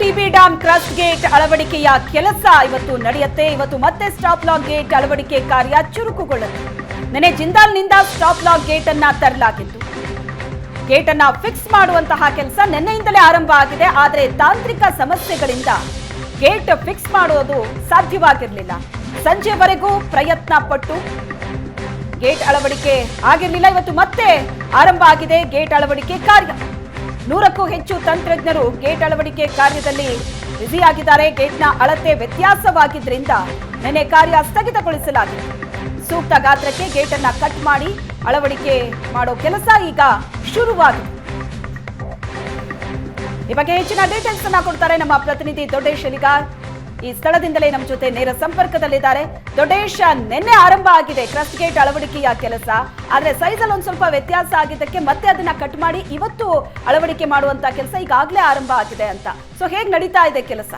TB dam crest gate ಅಳವಡಿಕೆಯ ಕೆಲಸ ಇವತ್ತು ನಡೆಯುತ್ತೆ. ಇವತ್ತು ಮತ್ತೆ ಸ್ಟಾಪ್ ಲಾಕ್ ಗೇಟ್ ಅಳವಡಿಕೆ ಕಾರ್ಯ ಚುರುಕುಗೊಳ್ಳುತ್ತೆ ನಿನ್ನೆ ಜಿಂದಾಲ್ನಿಂದ ಸ್ಟಾಪ್ ಲಾಕ್ ಗೇಟ್ ಅನ್ನ ತರಲಾಗಿತ್ತು. ಗೇಟ್ ಅನ್ನ ಫಿಕ್ಸ್ ಮಾಡುವಂತಹ ಕೆಲಸ ನಿನ್ನೆಯಿಂದಲೇ ಆರಂಭ ಆಗಿದೆ. ಆದರೆ ತಾಂತ್ರಿಕ ಸಮಸ್ಯೆಗಳಿಂದ ಗೇಟ್ ಫಿಕ್ಸ್ ಮಾಡೋದು ಸಾಧ್ಯವಾಗಿರಲಿಲ್ಲ. ಸಂಜೆವರೆಗೂ ಪ್ರಯತ್ನ ಪಟ್ಟು ಗೇಟ್ ಅಳವಡಿಕೆ ಆಗಿರಲಿಲ್ಲ. ಇವತ್ತು ಮತ್ತೆ ಆರಂಭ ಆಗಿದೆ ಗೇಟ್ ಅಳವಡಿಕೆ ಕಾರ್ಯ. ನೂರಕ್ಕೂ ಹೆಚ್ಚು ತಂತ್ರಜ್ಞರು ಗೇಟ್ ಅಳವಡಿಕೆ ಕಾರ್ಯದಲ್ಲಿ ಬ್ಯುಸಿಯಾಗಿದ್ದಾರೆ. ಗೇಟ್ನ ಅಳತೆ ವ್ಯತ್ಯಾಸವಾಗಿದ್ದರಿಂದ ನೆನೆ ಕಾರ್ಯ ಸ್ಥಗಿತಗೊಳಿಸಲಾಗಿದೆ ಸೂಕ್ತ ಗಾತ್ರಕ್ಕೆ ಗೇಟ್ ಅನ್ನ ಕಟ್ ಮಾಡಿ ಅಳವಡಿಕೆ ಮಾಡೋ ಕೆಲಸ ಈಗ ಶುರುವಾಗಿದೆ. ಈ ಬಗ್ಗೆ ಹೆಚ್ಚಿನ ಡೀಟೇಲ್ಸ್ ಅನ್ನ ಕೊಡ್ತಾರೆ ನಮ್ಮ ಪ್ರತಿನಿಧಿ ದೊಡ್ಡೇಶ್ ಎಲಿಗಾರ್ ಈ ಸ್ಥಳದಿಂದಲೇ ನಮ್ಮ ಜೊತೆ ನೇರ ಸಂಪರ್ಕದಲ್ಲಿದ್ದಾರೆ. ದೊಡ್ಡೇಶ ನಿನ್ನೆ ಆರಂಭ ಆಗಿದೆ. ಕ್ರಸ್ಟ್ ಗೇಟ್ ಅಳವಡಿಕೆಯ ಕೆಲಸ. ಆದ್ರೆ ಸೈಜ್ ಅಲ್ಲಿ ಒಂದ್ ಸ್ವಲ್ಪ ವ್ಯತ್ಯಾಸ ಆಗಿದ್ದಕ್ಕೆ ಮತ್ತೆ ಅದನ್ನ ಕಟ್ ಮಾಡಿ ಇವತ್ತು ಅಳವಡಿಕೆ ಮಾಡುವಂತ ಕೆಲಸ ಈಗಾಗಲೇ ಆರಂಭ ಆಗಿದೆ ಅಂತ. ಸೊ ಹೇಗ್ ನಡೀತಾ ಇದೆ ಕೆಲಸ?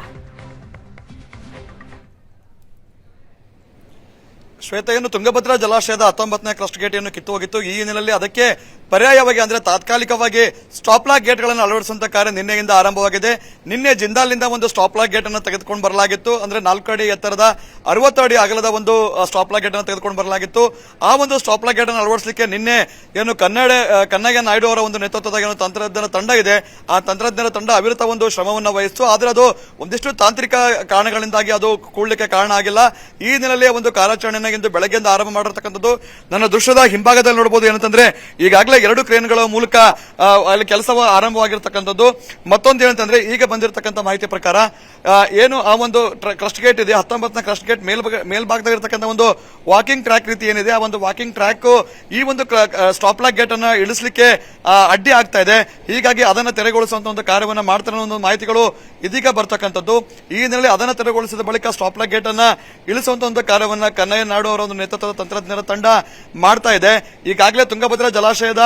ಶ್ವೇತ, ಏನು ತುಂಗಭದ್ರಾ ಜಲಾಶಯದ ಹತ್ತೊಂಬತ್ತನೇ ಕ್ರಸ್ಟ್ ಗೇಟ್ ಏನು ಕಿತ್ತು ಹೋಗಿತ್ತು? ಈ ಹಿನ್ನೆಲೆಯಲ್ಲಿ ಅದಕ್ಕೆ ಪರ್ಯಾಯವಾಗಿ ಅಂದ್ರೆ ತಾತ್ಕಾಲಿಕವಾಗಿ ಸ್ಟಾಪ್ ಲಾಕ್ ಗೇಟ್ಗಳನ್ನು ಅಳವಡಿಸುವಂತ ಕಾರ್ಯ ನಿನ್ನೆಯಿಂದ ಆರಂಭವಾಗಿದೆ. ನಿನ್ನೆ ಜಿಂದಾಲ್ನಿಂದ ಒಂದು ಸ್ಟಾಪ್ ಲಾಕ್ ಗೇಟ್ ಅನ್ನು ತೆಗೆದುಕೊಂಡು ಬರಲಾಗಿತ್ತು. ಅಂದ್ರೆ ನಾಲ್ಕು ಅಡಿ ಎತ್ತರದ, ಅರವತ್ತು ಅಡಿ ಅಗಲದ ಒಂದು ಸ್ಟಾಪ್ ಲಾಕ್ ಗೇಟ್ ಅನ್ನು ತೆಗೆದುಕೊಂಡು ಬರಲಾಗಿತ್ತು. ಆ ಒಂದು ಸ್ಟಾಪ್ ಲಾಕ್ ಗೇಟ್ ಅನ್ನು ಅಳವಡಿಸಲಿಕ್ಕೆ ನಿನ್ನೆ ಏನು ಕನ್ನಡ ಕನ್ನಯ್ಯ ನಾಯ್ಡು ಅವರ ಒಂದು ನೇತೃತ್ವದ ಏನು ತಂತ್ರಜ್ಞರ ತಂಡ ಇದೆ. ಆ ತಂತ್ರಜ್ಞರ ತಂಡ ಅವಿರತ ಒಂದು ಶ್ರಮವನ್ನು ವಹಿಸಿತು. ಆದರೆ ಅದು ಒಂದಿಷ್ಟು ತಾಂತ್ರಿಕ ಕಾರಣಗಳಿಂದಾಗಿ ಅದು ಕೂಡಲಿಕ್ಕೆ ಕಾರಣ ಆಗಿಲ್ಲ. ಈ ದಿನದಲ್ಲಿ ಒಂದು ಕಾರ್ಯಾಚರಣೆಯನ್ನು ಇಂದು ಬೆಳಗ್ಗೆಯಿಂದ ಆರಂಭ ಮಾಡಿರತಕ್ಕಂಥದ್ದು. ನನ್ನ ದೃಶ್ಯದ ಹಿಂಭಾಗದಲ್ಲಿ ನೋಡಬಹುದು ಏನಂತಂದ್ರೆ, ಈಗಾಗಲೇ ಎರಡು ಕ್ರೇನ್ಗಳ ಮೂಲಕ ಅಲ್ಲಿ ಕೆಲಸ ಆರಂಭವಾಗಿರ್ತಕ್ಕಂಥದ್ದು. ಮತ್ತೊಂದು ಏನಂತಂದ್ರೆ, ಈಗ ಬಂದಿರತಕ್ಕಂಥ ಮಾಹಿತಿ ಪ್ರಕಾರ ಏನು ಆ ಒಂದು ಕ್ರಸ್ಟ್ ಗೇಟ್ ಇದೆ, ಹತ್ತೊಂಬತ್ತನ ಕ್ರಸ್ಟ್ ಗೇಟ್ ಮೇಲ್ ಮೇಲ್ಭಾಗದಲ್ಲಿ ಇರತಕ್ಕಂಥ ಒಂದು ವಾಕಿಂಗ್ ಟ್ರ್ಯಾಕ್ ರೀತಿ ಏನಿದೆ, ಆ ಒಂದು ವಾಕಿಂಗ್ ಟ್ರ್ಯಾಕ್ ಈ ಒಂದು ಸ್ಟಾಪ್ ಲಾಕ್ ಗೇಟ್ ಅನ್ನ ಇಳಿಸಲಿಕ್ಕೆ ಅಡ್ಡಿ ಆಗ್ತಾ ಇದೆ. ಹೀಗಾಗಿ ಅದನ್ನ ತೆರೆಗೊಳಿಸುವಂತಹ ಒಂದು ಕಾರ್ಯವನ್ನು ಮಾಡ್ತಾರೆ ಒಂದು ಮಾಹಿತಿಗಳು ಇದೀಗ ಬರ್ತಕ್ಕಂಥದ್ದು. ಈ ಹಿನ್ನೆಲೆಯಲ್ಲಿ ಅದನ್ನ ತೆರೆಗೊಳಿಸಿದ ಬಳಿಕ ಸ್ಟಾಪ್ ಲಾಕ್ ಗೇಟ್ ಅನ್ನ ಇಳಿಸುವಂತ ಒಂದು ಕಾರ್ಯವನ್ನ ಕನ್ನಯ್ಯ ನಾಡು ಅವರ ಒಂದು ನೇತೃತ್ವದ ತಂತ್ರಜ್ಞರ ತಂಡ ಮಾಡ್ತಾ ಇದೆ. ಈಗಾಗಲೇ ತುಂಗಭದ್ರಾ ಜಲಾಶಯದ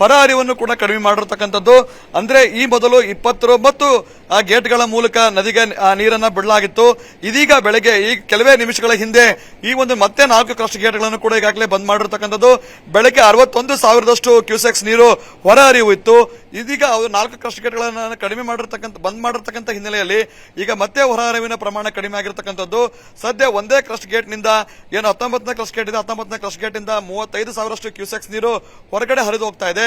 ಹೊರ ಹರಿವನ್ನು ಕೂಡ ಕಡಿಮೆ ಮಾಡಿರತಕ್ಕಂಥದ್ದು. ಅಂದ್ರೆ ಈ ಮೊದಲು ಮತ್ತು ಆ ಗೇಟ್ಗಳ ಮೂಲಕ ನದಿಗೆ ನೀರನ್ನ ಬಿಡಲಾಗಿತ್ತು. ಇದೀಗ ಬೆಳಗ್ಗೆ ಈ ಕೆಲವೇ ನಿಮಿಷಗಳ ಹಿಂದೆ ಈ ಒಂದು ಮತ್ತೆ ನಾಲ್ಕು ಕ್ರಸ್ಟ್ ಗೇಟ್ಗಳನ್ನು ಕೂಡ ಈಗಾಗಲೇ ಬಂದ್ ಮಾಡಿರ್ತಕ್ಕಂಥದ್ದು. ಬೆಳಗ್ಗೆ ಅರವತ್ತೊಂದು ಸಾವಿರದಷ್ಟು ಕ್ಯೂಸೆಕ್ಸ್ ನೀರು ಹೊರ ಹರಿವು ಇತ್ತು. ಇದೀಗ ಅವರು ನಾಲ್ಕು ಕ್ರಸ್ಟ್ ಗೇಟ್ಗಳನ್ನು ಕಡಿಮೆ ಮಾಡಿರ್ತಕ್ಕಂಥ, ಬಂದ್ ಮಾಡಿರ್ತಕ್ಕಂಥ ಹಿನ್ನೆಲೆಯಲ್ಲಿ ಈಗ ಮತ್ತೆ ಹೊರ ಹರಿವಿನ ಪ್ರಮಾಣ ಕಡಿಮೆ ಆಗಿರ್ತಕ್ಕಂಥದ್ದು. ಸದ್ಯ ಒಂದೇ ಕ್ರಸ್ಟ್ ಗೇಟ್ನಿಂದ ಏನು ಹತ್ತೊಂಬತ್ತನೇ ಕ್ರಸ್ಟ್ ಗೇಟ್ ಇದೆ, ಹತ್ತೊಂಬತ್ತನೇ ಕ್ರಸ್ಟ್ ಗೇಟ್ ಇಂದ ಮೂವತ್ತೈದು ಸಾವಿರಷ್ಟು ಕ್ಯೂಸೆಕ್ಸ್ ನೀರು ಹೊರಗಡೆ ಹರಿದು ಹೋಗ್ತಾ ಇದೆ.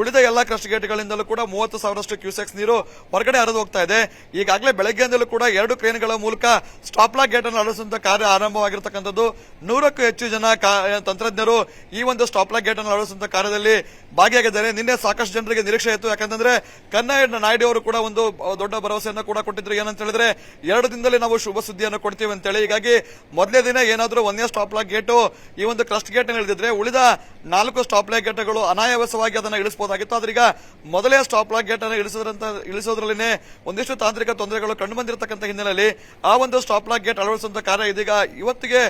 ಉಳಿದ ಎಲ್ಲಾ ಕ್ರಸ್ಟ್ ಗೇಟ್ಗಳಿಂದಲೂ ಕೂಡ ಮೂವತ್ತು ಸಾವಿರಷ್ಟು ಕ್ಯೂಸೆಕ್ಸ್ ನೀರು ಹೊರಗಡೆ ಹರಿದು ಹೋಗ್ತಾ ಇದೆ. ಈಗಾಗಲೇ ಬೆಳಗ್ಗೆಯಿಂದಲೂ ಕೂಡ ಎರಡು ಕ್ರೇನ್ಗಳ ಮೂಲಕ ಸ್ಟಾಪ್ಲಾ ಗೇಟ್ ಅನ್ನು ಕಾರ್ಯ ಆರಂಭವಾಗಿರತಕ್ಕಂಥದ್ದು. ನೂರಕ್ಕೂ ಹೆಚ್ಚು ಜನ ತಂತ್ರಜ್ಞರು ಈ ಒಂದು ಸ್ಟಾಪ್ಲಾ ಗೇಟ್ ಅನ್ನು ಅಳಿಸುವಂತ ಕಾರ್ಯದಲ್ಲಿ ಭಾಗಿಯಾಗಿದ್ದಾರೆ. ನಿನ್ನೆ ಸಾಕಷ್ಟು ಜನರಿಗೆ ನಿರೀಕ್ಷೆ ಇತ್ತು. ಯಾಕಂತಂದ್ರೆ ಕನ್ನಯ್ಯ ನಾಯ್ಡು ಅವರು ಕೂಡ ಒಂದು ದೊಡ್ಡ ಭರವಸೆಯನ್ನು ಕೂಡ ಕೊಟ್ಟಿದ್ರು. ಏನಂತ ಹೇಳಿದ್ರೆ, ಎರಡು ದಿನದಲ್ಲಿ ನಾವು ಶುಭ ಸುದ್ದಿಯನ್ನು ಕೊಡ್ತೀವಿ ಅಂತೇಳಿ. ಹೀಗಾಗಿ ಮೊದಲೇ ದಿನ ಏನಾದರೂ ಒಂದೇ ಸ್ಟಾಪ್ಲಾ ಗೇಟು ಈ ಒಂದು ಕ್ರಸ್ಟ್ ಗೇಟ್ ಇಳಿದಿದ್ರೆ ಉಳಿದ ನಾಲ್ಕು ಸ್ಟಾಪ್ಲಾ ಗೇಟ್ಗಳು ಅನಾಯಾಸವಾಗಿ ಅದನ್ನ ಇಳಿಸಬಹುದಾಗಿತ್ತು ಆದ್ರೆ ಮೊದಲೇ ಸ್ಟಾಪ್ ಲಾಕ್ ಗೇಟ್ ಅನ್ನು ಇಳಿಸೋದ್ರಂತ ಇಳಿಸೋದ್ರಲ್ಲಿನೇ ಒಂದಿಷ್ಟು ತಾಂತ್ರಿಕ ತೊಂದರೆಗಳು ಕಂಡು ಬಂದಿರತಕ್ಕಂಥ ಹಿನ್ನೆಲೆಯಲ್ಲಿ ಆ ಒಂದು ಸ್ಟಾಪ್ ಲಾಕ್ ಗೇಟ್ ಅಳವಡಿಸುವಂತ ಕಾರ್ಯ ಇದೀಗ ಇವತ್ತಿಗೆ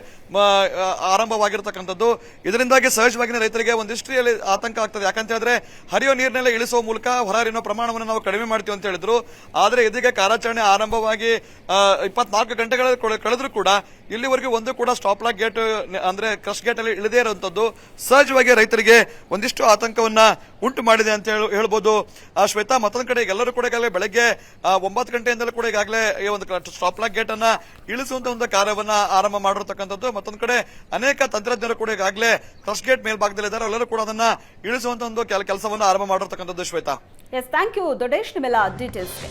ಆರಂಭವಾಗಿರ್ತಕ್ಕಂಥದ್ದು. ಇದರಿಂದಾಗಿ ಸಹಜವಾಗಿ ರೈತರಿಗೆ ಒಂದಿಷ್ಟು ಆತಂಕ ಆಗ್ತದೆ. ಯಾಕಂತ ಹೇಳಿದ್ರೆ ಹರಿಯೋ ನೀರಿನಲ್ಲಿ ಇಳಿಸುವ ಮೂಲಕ ಹೊರಹರಿನ ಪ್ರಮಾಣವನ್ನು ನಾವು ಕಡಿಮೆ ಮಾಡ್ತೀವಿ ಅಂತ ಹೇಳಿದ್ರು. ಆದ್ರೆ ಇದೀಗ ಕಾರ್ಯಾಚರಣೆ ಆರಂಭವಾಗಿ ಇಪ್ಪತ್ನಾಲ್ಕು ಗಂಟೆಗಳ ಕಳೆದ್ರು ಕೂಡ ಇಲ್ಲಿವರೆಗೂ ಒಂದು ಕೂಡ ಸ್ಟಾಪ್ ಲಾಕ್ ಗೇಟ್ ಅಂದ್ರೆ ಕ್ರಸ್ಟ್ ಗೇಟ್ ಅಲ್ಲಿ ಇಳಿದೇ ಇರುವಂತದ್ದು ಸಹಜವಾಗಿ ರೈತರಿಗೆ ಒಂದಿಷ್ಟು ಆತಂಕವನ್ನ ಉಂಟು ಮಾಡಿದೆ ಅಂತ ಹೇಳಿ ಹೇಳ್ಬೋದು. ಶ್ವೇತಾ, ಮತ್ತೊಂದು ಕಡೆ ಎಲ್ಲರೂ ಕೂಡ ಈಗಾಗಲೇ ಬೆಳಗ್ಗೆ ಒಂಬತ್ತು ಗಂಟೆಯಿಂದಲೂ ಕೂಡ ಈಗಾಗಲೇ ಈ ಒಂದು ಸ್ಟಾಪ್ ಲಾಕ್ ಗೇಟ್ ಅನ್ನ ಇಳಿಸುವಂತ ಒಂದು ಕಾರ್ಯವನ್ನ ಆರಂಭ ಮಾಡಿರತಕ್ಕಂಥದ್ದು. ಮತ್ತೊಂದು ಕಡೆ ಅನೇಕ ತಂತ್ರಜ್ಞರು ಕೂಡ ಈಗಾಗಲೇ ಕ್ರಸ್ ಗೇಟ್ ಮೇಲ್ಭಾಗದಲ್ಲಿದ್ದಾರೆ ಎಲ್ಲರೂ ಕೂಡ ಅದನ್ನ ಇಳಿಸುವಂತ ಒಂದು ಕೆಲಸವನ್ನ ಆರಂಭ ಮಾಡಿರತಕ್ಕಂಥದ್ದು Shweta. Yes thank you Doddesh ನಿಮ್ಮೆಲ್ಲ ಡೀಟೇಲ್ಸ್ಗೆ